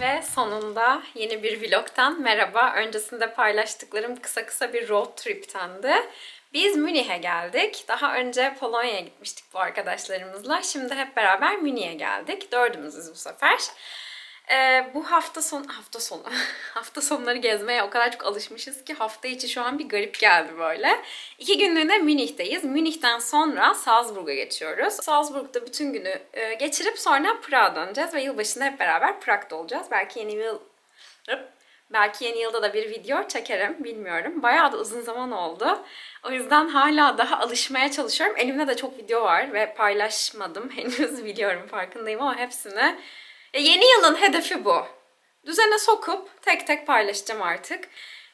Ve sonunda yeni bir vlogtan merhaba. Öncesinde paylaştıklarım kısa kısa bir road trip'tendi. Biz Münih'e geldik. Daha önce Polonya'ya gitmiştik bu arkadaşlarımızla. Şimdi hep beraber Münih'e geldik. Dördümüzüz bu sefer. Ee, bu hafta son hafta sonu hafta sonları gezmeye o kadar çok alışmışız ki hafta içi şu an bir garip geldi böyle. İki günlüğüne Münih'teyiz. Münih'ten sonra Salzburg'a geçiyoruz. Salzburg'da bütün günü e, geçirip sonra Prag'a döneceğiz ve yılbaşında hep beraber Prag'da olacağız. Belki yeni yıl. Belki yeni yılda da bir video çekerim bilmiyorum. Bayağı da uzun zaman oldu. O yüzden hala daha alışmaya çalışıyorum. Elimde de çok video var ve paylaşmadım henüz biliyorum farkındayım ama hepsini e, yeni yılın hedefi bu. Düzene sokup tek tek paylaşacağım artık.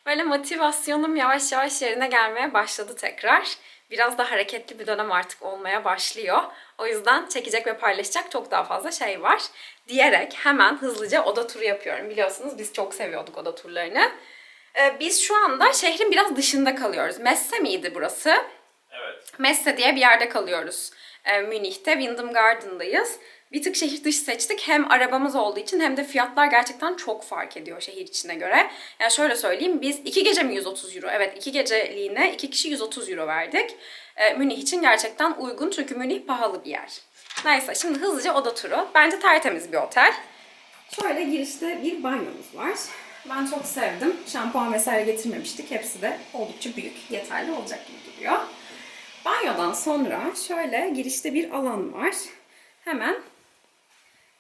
Böyle motivasyonum yavaş yavaş yerine gelmeye başladı tekrar. Biraz da hareketli bir dönem artık olmaya başlıyor. O yüzden çekecek ve paylaşacak çok daha fazla şey var. Diyerek hemen hızlıca oda turu yapıyorum. Biliyorsunuz biz çok seviyorduk oda turlarını. Ee, biz şu anda şehrin biraz dışında kalıyoruz. Messe miydi burası? Evet. Messe diye bir yerde kalıyoruz. Ee, Münih'te, Windham Garden'dayız. Bir tık şehir dışı seçtik. Hem arabamız olduğu için hem de fiyatlar gerçekten çok fark ediyor şehir içine göre. Yani şöyle söyleyeyim biz iki gece mi 130 euro? Evet iki geceliğine iki kişi 130 euro verdik. Ee, Münih için gerçekten uygun çünkü Münih pahalı bir yer. Neyse şimdi hızlıca oda turu. Bence tertemiz bir otel. Şöyle girişte bir banyomuz var. Ben çok sevdim. Şampuan vesaire getirmemiştik. Hepsi de oldukça büyük, yeterli olacak gibi duruyor. Banyodan sonra şöyle girişte bir alan var. Hemen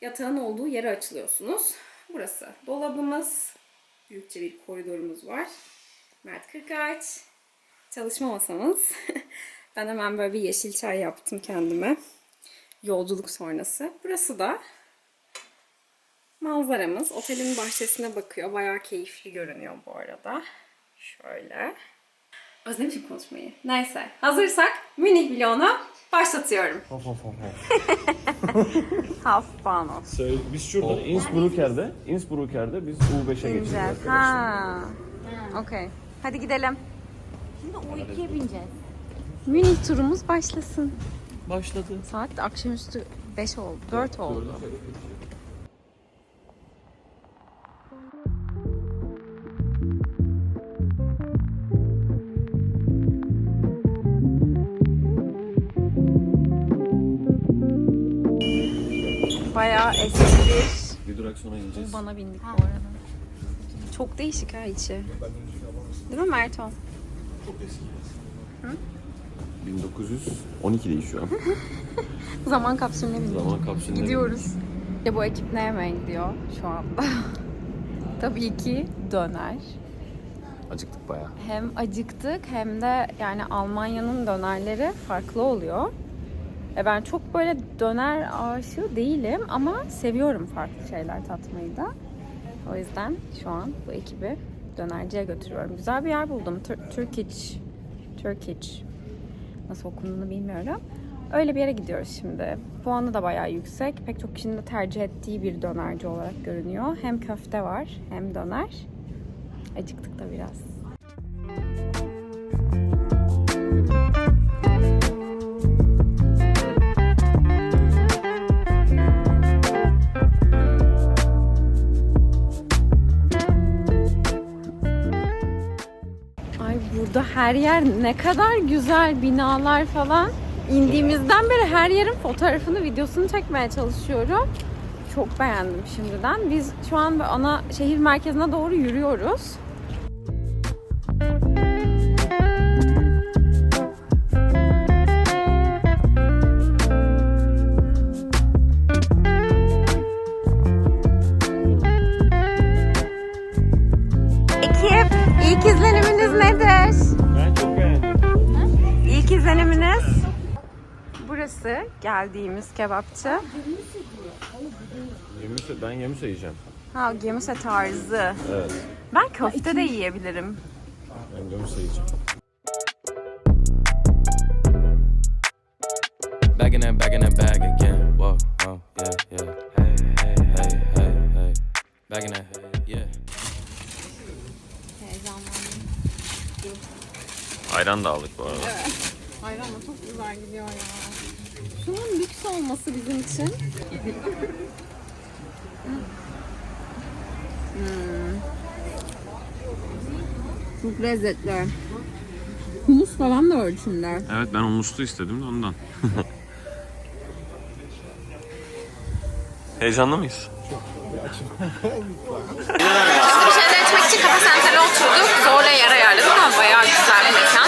yatağın olduğu yere açılıyorsunuz. Burası dolabımız. Büyükçe bir koridorumuz var. Mert Kırkaç. Çalışma masamız. ben hemen böyle bir yeşil çay yaptım kendime. Yolculuk sonrası. Burası da manzaramız. Otelin bahçesine bakıyor. Bayağı keyifli görünüyor bu arada. Şöyle. Özlemişim konuşmayı. Neyse. Hazırsak Münih vlogunu başlatıyorum. Hop hop hop hop. Hafbano. Söyle, biz şurada Innsbrucker'de, Innsbrucker'de biz U5'e geçeceğiz arkadaşlar. Ha. Okey. Hadi gidelim. Şimdi O2'ye bineceğiz. Münih turumuz başlasın. Başladı. Saat de akşamüstü 5 oldu. 4 oldu. Bayağı eski bir Bir durak sonra ineceğiz. bana bindik bu arada. Çok değişik ha içi. Değil mi Merton? 1912'deyiz şu an. Zaman kapsülüne bindik. Zaman kapsülüne Gidiyoruz. İşte bu ekip ne yemeğe gidiyor şu anda? Tabii ki döner. Acıktık bayağı. Hem acıktık hem de yani Almanya'nın dönerleri farklı oluyor. E ben çok böyle döner aşığı değilim ama seviyorum farklı şeyler tatmayı da. O yüzden şu an bu ekibi dönerciye götürüyorum. Güzel bir yer buldum. Tur- Turkish. Turkish. Nasıl okunduğunu bilmiyorum. Öyle bir yere gidiyoruz şimdi. Puanı da bayağı yüksek. Pek çok kişinin de tercih ettiği bir dönerci olarak görünüyor. Hem köfte var hem döner. Acıktık da biraz. Her yer ne kadar güzel binalar falan. İndiğimizden beri her yerin fotoğrafını, videosunu çekmeye çalışıyorum. Çok beğendim şimdiden. Biz şu an ana şehir merkezine doğru yürüyoruz. İlk izleniminiz nedir? Burası geldiğimiz kebapçı. Yemiş, ben yemiş yiyeceğim. Ha gemuse tarzı. Evet. Ben köfte de yiyebilirim. Ben gömüse yiyeceğim. Back in that, back in that bag again. Whoa, whoa, yeah, yeah. Hey, hey, hey, hey, hey. Back in that, yeah. Heyecanlandım. Ayran da aldık bu arada. Ayran da çok güzel gidiyor ya. Şunun lüks olması bizim için. Hmm. Çok lezzetli. Humus falan da var içinde. Evet ben humuslu istedim de ondan. Heyecanlı mıyız? Bir şeyler içmek için kafe sentere oturduk. Zorla yer ayarladık ama bayağı güzel bir mekan.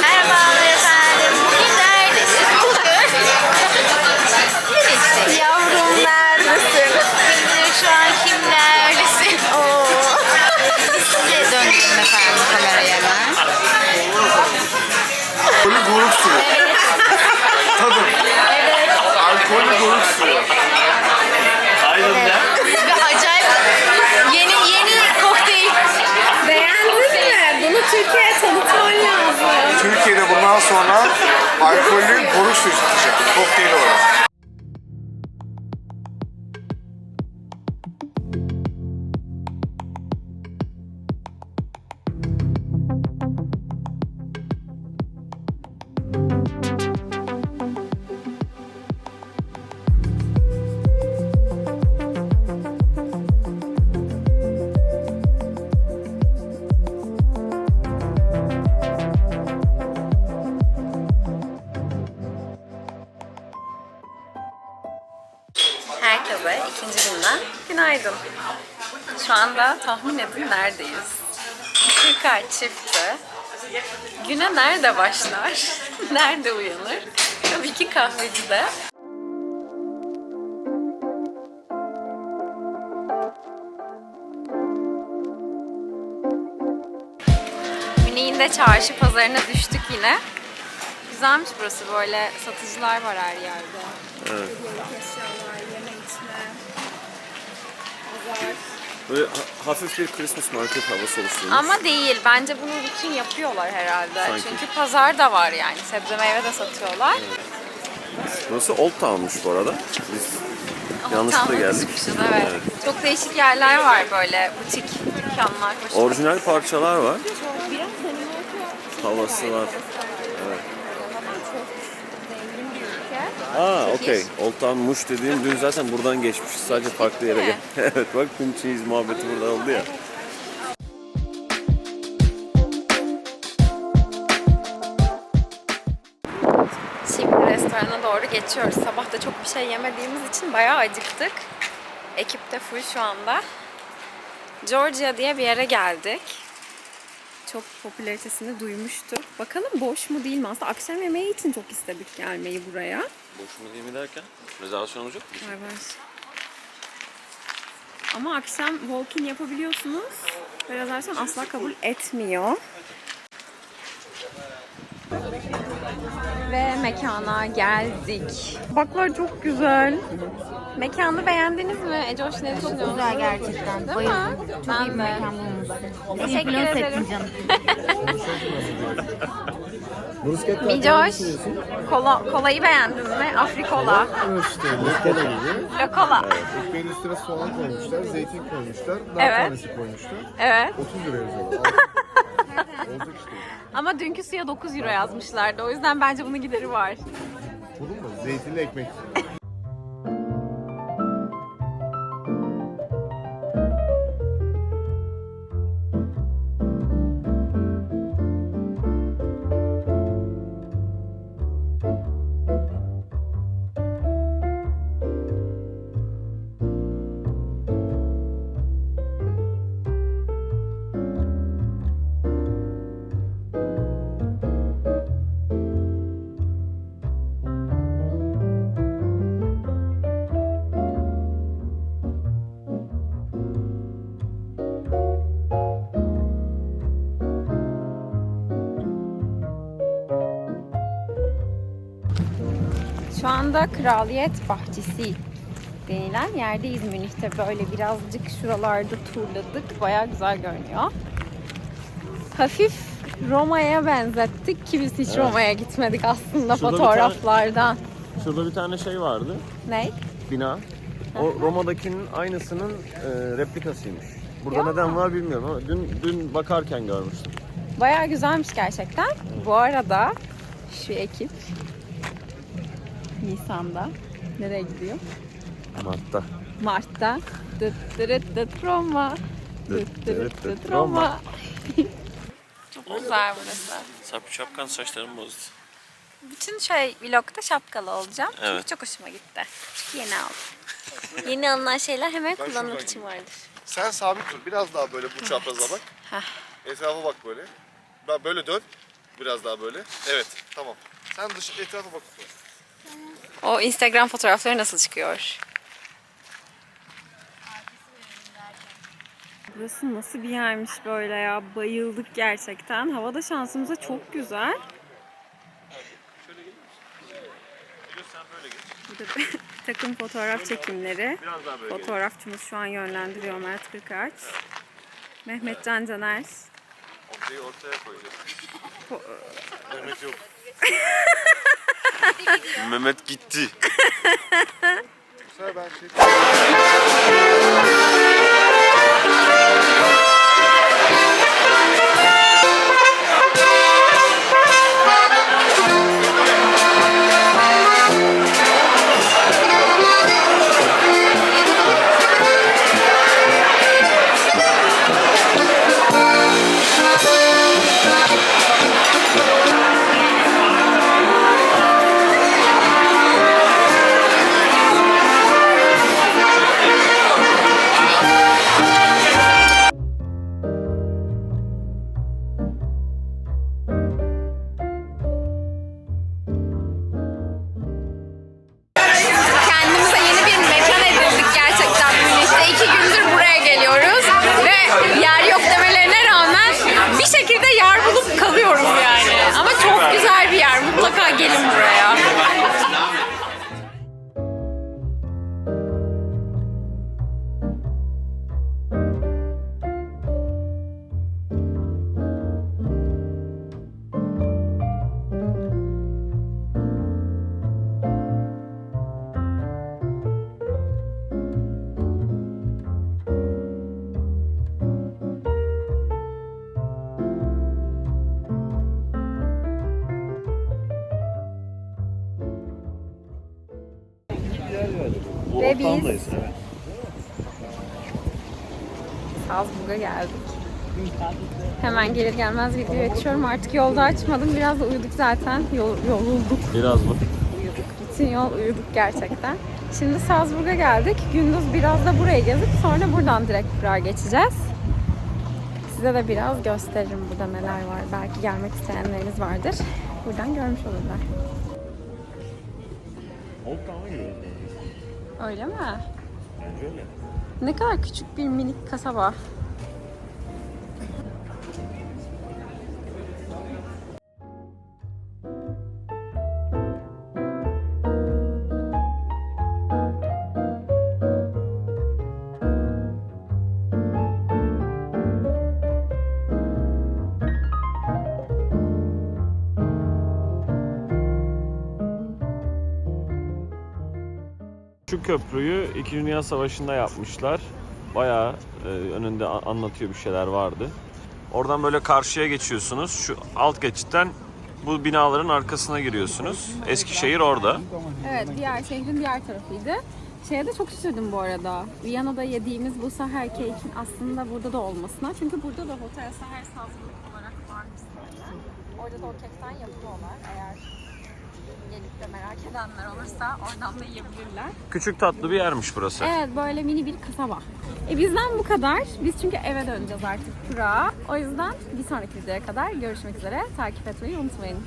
Sonra alkollü goruk suyu satacak. Kokteyl olarak. Tahmin edin neredeyiz? Türkay çifti. Güne nerede başlar? nerede uyanır? Tabii ki kahvecide. Münih'in de çarşı pazarına düştük yine. Güzelmiş burası böyle satıcılar var her yerde. Böyle ha- hafif bir Christmas market havası oluşturmuş. Ama değil. Bence bunu bütün yapıyorlar herhalde. Sanki. Çünkü pazar da var yani. Sebze meyve de satıyorlar. Burası Old Town'muş bu arada. Biz Ama yanlışlıkla geldik. çıkmışız, evet. Çok değişik yerler var böyle. Butik dükkanlar. Hoş Orijinal parçalar var. Havası var. Aa okey. Old Town Muş dediğim dün zaten buradan geçmişiz. Sadece farklı yere gel. evet bak tüm cheese muhabbeti burada oldu ya. Şimdi restorana doğru geçiyoruz. Sabah da çok bir şey yemediğimiz için bayağı acıktık. Ekip de full şu anda. Georgia diye bir yere geldik. Çok popülaritesini duymuştuk. Bakalım boş mu değil mi? Aslında akşam yemeği için çok istedik gelmeyi buraya. Boş mu değil mi derken? Rezervasyonumuz yok mu? Var var. Ama akşam walk-in yapabiliyorsunuz. Ve rezervasyon asla kabul etmiyor. Ve mekana geldik. Baklar çok güzel. Mekanı beğendiniz mi? Ecoş ne düşünüyorsun? Güzel gerçekten. Değil Bayıldım. mi? Çok Ben iyi bir mekan bulmuşsun. Teşekkür ederim. canım. Micoş, kola, kolayı beğendiniz mi? Afrikola. İşte lokola gibi. Lokola. Ekmeğin üstüne soğan koymuşlar, zeytin koymuşlar, nar Evet. tanesi koymuşlar. Evet. 30 lira yazıyorlar. Olacak işte. Ama dünkü suya 9 euro yazmışlardı. O yüzden bence bunun gideri var. Buldun mu? Zeytinli ekmek. Şu anda Kraliyet Bahçesi denilen yerdeyiz Münih'te. Böyle birazcık şuralarda turladık. Baya güzel görünüyor. Hafif Roma'ya benzettik ki biz hiç Evet. Roma'ya gitmedik aslında Şurada bir fotoğraflardan. Şurada bir tane şey vardı. Ne? Bina. O Roma'dakinin aynısının e, replikasıymış. Burada Ya. neden var bilmiyorum ama dün dün bakarken görmüştüm. Baya güzelmiş gerçekten. Bu arada şu ekip Nisan'da nereye gidiyor? Mart'ta. Mart'ta dıt dırıt dıt Roma dıt dırıt dıt Roma Çok güzel burası. Sap şapkan saçlarım bozdu. Bütün şey vlogda şapkalı olacağım. Çünkü Evet. çok hoşuma gitti. Çünkü yeni aldım. yeni alınan şeyler hemen kullanmak için vardır. Sen sabit dur. Biraz daha böyle bu çapraza bak. Etrafa bak böyle. Ben böyle dön. Biraz daha böyle. Evet. Tamam. Sen dış etrafa bak. O Instagram fotoğrafları nasıl çıkıyor? Burası nasıl bir yermiş böyle ya? Bayıldık gerçekten. Havada şansımıza çok güzel. Burada takım fotoğraf çekimleri. Fotoğrafçımız şu an yönlendiriyor Mert Kırkaç. Mehmet Can Caner. Ortayı ortaya koyacağız. Mehmet yok. Mehmet gitti. Ve biz Salzburg'a geldik. Hemen gelir gelmez video açıyorum. Artık yolda açmadım. Biraz da uyuduk zaten. Yol, yorulduk. Biraz mı? Uyuduk. Bütün yol uyuduk gerçekten. Şimdi Salzburg'a geldik. Gündüz biraz da burayı gezip sonra buradan direkt Prag'a geçeceğiz. Size de biraz gösteririm burada neler var. Belki gelmek isteyenleriniz vardır. Buradan görmüş olurlar. Old Town'a. Öyle mi? Bence öyle. Ne kadar küçük bir minik kasaba. Köprüyü 2. Dünya Savaşı'nda yapmışlar. Bayağı e, önünde anlatıyor bir şeyler vardı. Oradan böyle karşıya geçiyorsunuz. Şu alt geçitten bu binaların arkasına giriyorsunuz. Eskişehir orada. Evet, diğer şehrin diğer tarafıydı. Şeye de çok şaşırdım bu arada. Viyana'da yediğimiz bu Saher Cake'in aslında burada da olmasına. Çünkü burada da Hotel Saher Salzburg olarak zaten. Orada da o kekten yapıyorlar. Eğer gelip de merak edenler olursa oradan da yiyebilirler. Küçük tatlı bir yermiş burası. Evet, böyle mini bir kasaba. E bizden bu kadar. Biz çünkü eve döneceğiz artık Prag'a. O yüzden bir sonraki videoya kadar görüşmek üzere. Takip etmeyi unutmayın.